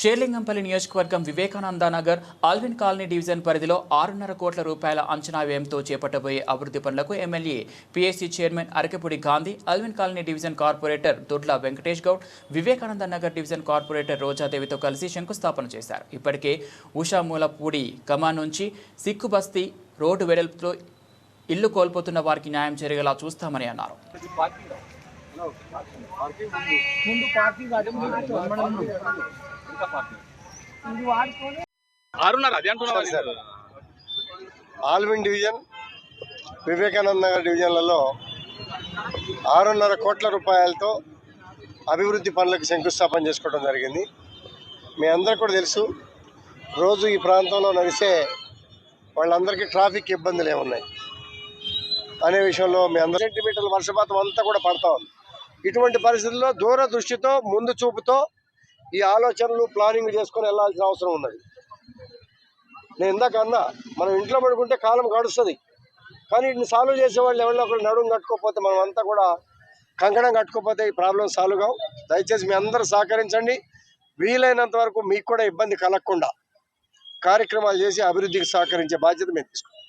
షేర్లింగంపల్లి నియోజకవర్గం Vivekananda Nagar Allwyn colony division పరిధిలో ఆరున్నర కోట్ల రూపాయల అంచనా వ్యయంతో చేపట్టబోయే అభివృద్ధి పనులకు MLA PSC chairman Arekapudi Gandhi Allwyn colony division corporator Dodla Venkatesh Goud Vivekananda Nagar division corporator రోజాదేవితో కలిసి శంకుస్థాపన చేశారు. ఇప్పటికే ఉషామూలపూడి కమాన్ నుంచి సిక్కు బస్తీ రోడ్డు వెడల్పులో ఇల్లు కోల్పోతున్న వారికి న్యాయం జరిగేలా చూస్తామని అన్నారు. ముందు పార్కింగ్ అదే ముందు ఇది వాడుకొని ఆరున్నర అది అంటున్నావా sir. Allwyn division Vivekananda Nagar డివిజన్లలో ఆరున్నర కోట్ల రూపాయలతో అభివృద్ధి పనులకు శంకుస్థాపన చేసుకోవడం జరిగింది. మీ అందరికీ కూడా తెలుసు రోజు ఈ ప్రాంతంలో నడిచే వాళ్ళందరికీ ట్రాఫిక్ ఇబ్బందులు ఏమున్నాయి? అనే విషయంలో మీ అందరి సెంటీమీటర్ల వర్షపాతం అంతా కూడా పడతా ఉంది. ఇటువంటి పరిస్థితుల్లో దూరదృష్టితో ముందు చూపుతో ఈ ఆలోచనలు ప్లానింగ్ చేసుకొని వెళ్ళాల్సిన అవసరం ఉన్నది. నేను ఇందాక అన్నా మనం ఇంట్లో పడుకుంటే కాలం గడుస్తుంది. కానీ వీటిని సాల్వ్ చేసే వాళ్ళు ఎవరిలో ఒకరు నడుము కట్టుకోకపోతే మనం అంతా కూడా కంకణం కట్టుకోకపోతే ఈ ప్రాబ్లం సాల్వ్ కావు. దయచేసి మీ అందరూ సహకరించండి. వీలైనంత వరకు మీకు కూడా ఇబ్బంది కలగకుండా కార్యక్రమాలు చేసి అభివృద్ధికి సహకరించే బాధ్యత మేము తీసుకుంటాం.